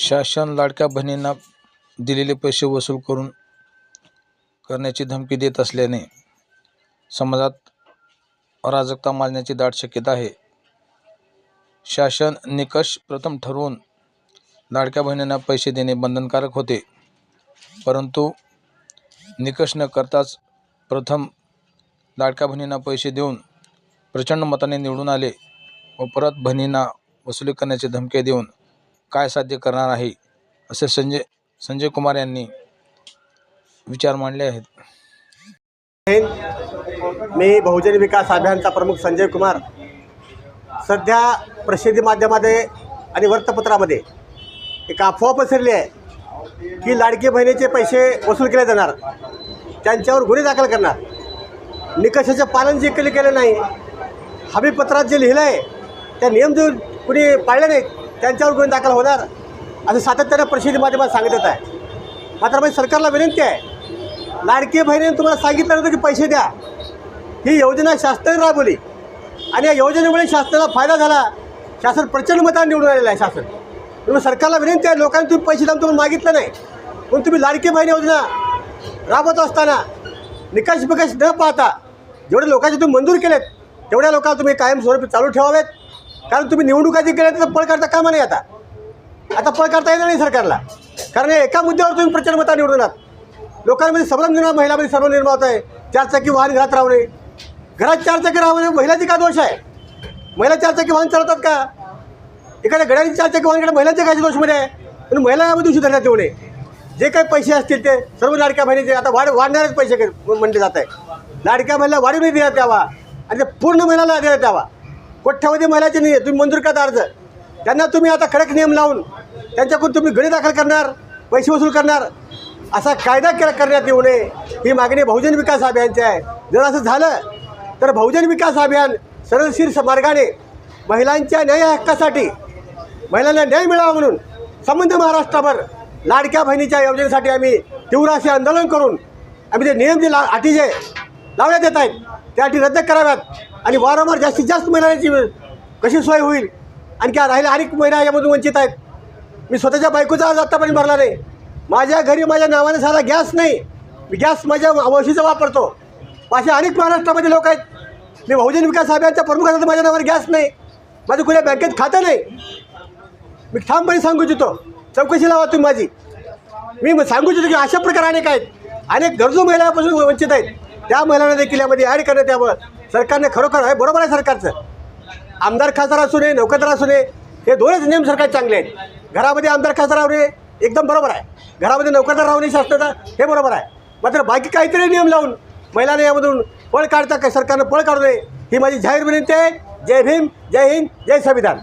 शासन लाडक्या बहिणींना दिलेले पैसे वसूल करून करण्याची धमकी देत असल्याने समाजात अराजकता माजण्याची दाट शक्यता आहे. शासन निकष प्रथम ठरवून लाडक्या बहिणींना पैसे देणे बंधनकारक होते. परंतु निकष न करताच प्रथम लाडक्या बहिणींना पैसे देऊन प्रचंड मताने निवडून आले व परत बहिणींना वसुली करण्याची धमकी देऊन काय साध्य करणार आहे? असे संजय संजय कुमार यांनी विचार मांडले आहेत. मी बहुजन विकास अभियानचा प्रमुख संजय कुमार. सध्या प्रसिद्धी माध्यमामध्ये आणि वृत्तपत्रामध्ये एक अफवा पसरली आहे की लाडकी बहिणीचे पैसे वसूल केले जाणार त्यांच्यावर गुन्हे दाखल करणार. निकषाचे पालन जे केले केले नाही हमीपत्रात जे लिहिलं आहे त्या नियम जो कुणी पाळले नाहीत त्यांच्यावर गुन्हे दाखल होणार असं सातत्यानं प्रसिद्धी माध्यमात सांगत आहे. मात्र माझी सरकारला विनंती आहे लाडकी बहिणीने तुम्हाला सांगितलं होतं की पैसे द्या. ही योजना शासनाने राबवली आणि या योजनेमुळे शासनाला फायदा झाला. शासन प्रचंड मताने निवडून आलेलं आहे शासन. म्हणून सरकारला विनंती आहे लोकांनी तुम्ही पैसे द्या तुम्हाला मागितलं नाही. म्हणून तुम्ही लाडकी बहीण योजना राबवत असताना निकष बिकष न पाहता जेवढे लोकांचे तुम्ही मंजूर केलेत तेवढ्या लोकांना तुम्ही कायमस्वरूपी चालू ठेवावेत. कारण तुम्ही निवडणुका जी केल्या तर पळ काढता कामा नाही आता. आता पळ काढता येणार नाही सरकारला. कारण एका मुद्द्यावर तुम्ही प्रचंड मता निवडून आहात लोकांमध्ये सर्व निर्माण महिलामध्ये सर्व निर्माण होत आहे. चारचाकी वाहन घरात राहणे घरात चारचाकी राहणे महिलाची का दोष आहे? महिला चारचाकी वाहन चालवतात का? एखाद्या गड्याची चारचाकी वाहनकडे महिलांच्या काय दोषमध्ये आहे. पण महिला यामध्ये दिवशी धरण्यात येऊ नये. जे काही पैसे असतील ते सर्व लाडक्या बहिणीचे. आता वाढ वाढणारेच पैसे म्हणले जात आहे. लाडक्या महिला वाढीव नाही देण्यात आणि ते पूर्ण महिलाला देण्यात यावा. कोठ्यामध्ये महिलाचे नाही आहे तुम्ही मंजूर करता अर्ज. त्यांना तुम्ही आता कडक नियम लावून त्यांच्याकडून तुम्ही गडी दाखल करणार पैसे वसूल करणार. असा कायदा केला करण्यात येऊ नये. ही मागणी बहुजन विकास अभियानची आहे. जर असं झालं तर बहुजन विकास अभियान सरळशीर मार्गाने महिलांच्या न्याय हक्कासाठी महिलांना न्याय मिळावा म्हणून संबंध महाराष्ट्राभर लाडक्या बहिणीच्या योजनेसाठी आम्ही तीव्र असे आंदोलन करून आम्ही ते नियम जे ला अटी जे लावण्यात येत आहेत. त्या अटी रद्द कराव्यात. आणि वारंवार जास्तीत जास्त महिलांची कशी सोय होईल? आणखी राहिल्या अनेक महिला यामधून वंचित आहेत. मी स्वतःच्या बायकोचा आज आत्तापर्यंत भरला नाही. माझ्या घरी माझ्या नावाने साधा गॅस नाही. मी गॅस माझ्या वशीचा वापरतो. असे अनेक महाराष्ट्रामध्ये लोक आहेत. मी बहुजन विकास अभियानच्या प्रमुखाचा माझ्या नावावर गॅस नाही. माझं कुठल्या बँकेत खातं नाही. मी ठामपणे सांगू इच्छितो. चौकशी लावा तुम्ही माझी. मी सांगू इच्छितो की अशा प्रकार अनेक आहेत. अनेक गरजू महिलापासून वंचित आहेत. त्या महिलांना देखील यामध्ये ॲड करण्यात यावं. सरकारने खरोखर आहे बरोबर आहे सरकारचं. आमदार खासदार असू नये नोकरदार असू नये हे दोनच नियम सरकार चांगले आहेत. घरामध्ये आमदार खासदार राहू नये एकदम बरोबर आहे. घरामध्ये नोकरदार राहू नये शासनाचा हे बरोबर आहे. मात्र बाकी काहीतरी नियम लावून महिलांना यामधून पळ काढता का सरकारनं पळ काढू नये ही माझी जाहीर विनंती आहे. जय भीम जय हिंद जय संविधान.